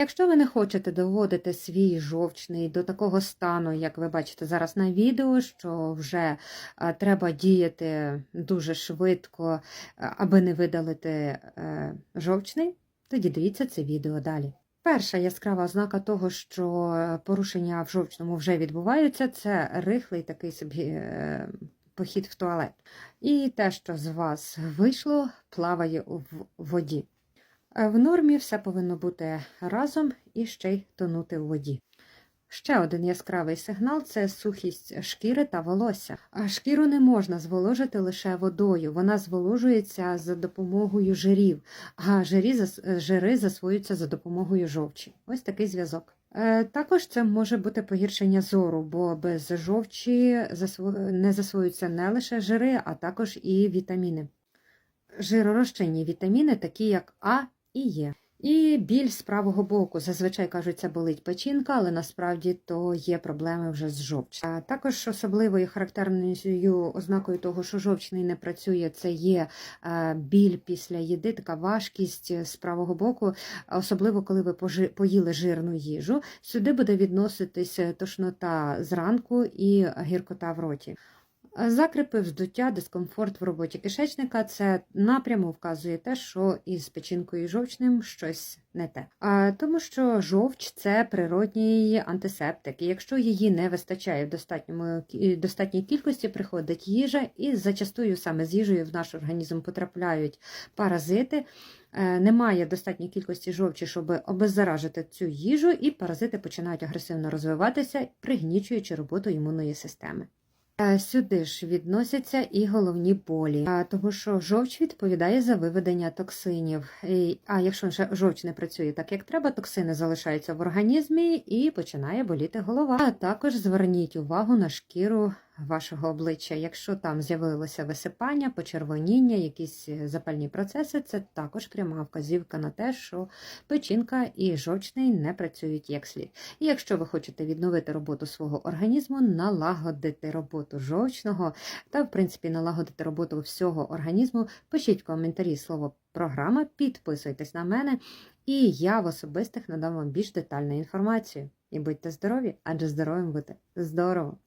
Якщо ви не хочете доводити свій жовчний до такого стану, як ви бачите зараз на відео, що вже е, треба діяти дуже швидко, е, аби не видалити е, жовчний, тоді дивіться це відео далі. Перша яскрава ознака того, що порушення в жовчному вже відбуваються, це рихлий такий собі похід в туалет. І те, що з вас вийшло, плаває в воді. Е, В нормі все повинно бути разом і ще й тонути в воді. Ще один яскравий сигнал це сухість шкіри та волосся. А Шкіру не можна зволожити лише водою, вона зволожується за допомогою жирів, а жирі, жири засвоюються за допомогою жовчі. Ось такий зв'язок. Е, Також це може бути погіршення зору, бо без жовчі не засвоюються не лише жири, а також і вітаміни. Жиророзчинні вітаміни, такі як А і Е. І біль з правого боку. Зазвичай кажуть, це болить печінка, але насправді то є проблеми вже з жовчним. Також особливою характерною ознакою того, що жовчний не працює, це є е, біль після їди, така важкість з правого боку, особливо коли ви поїли жирну їжу. Сюди буде відноситись тошнота зранку і гіркота в роті. Закрипи, вздуття, дискомфорт в роботі кишечника це напряму вказує те, що із печінкою жовчним щось не те. А, тому що жовч це природній антисептик, і якщо її не вистачає в достатній кількості, приходить їжа, і зачастую саме з їжею в наш організм потрапляють паразити. Е, Немає достатньої кількості жовчі, щоб обеззаражити цю їжу, і паразити починають агресивно розвиватися, пригнічуючи роботу імунної системи. Е, Сюди ж відносяться і головні болі, тому що жовч відповідає за виведення токсинів. А якщо жовч не працює так, як треба, токсини залишаються в організмі і починає боліти голова. А також зверніть увагу на шкіру вашого обличчя. Якщо там з'явилося висипання, почервоніння, якісь е, запальні процеси, це також пряма вказівка на те, що печінка і жовчний не працюють як слід. І якщо ви хочете відновити роботу свого організму, налагодити роботу жовчного та, в принципі, налагодити роботу всього організму, пишіть в коментарі слово програма, підписуйтесь на мене, і я в особистих надам вам більш детальну інформацію. І будьте здорові, адже здоровим бути здорово!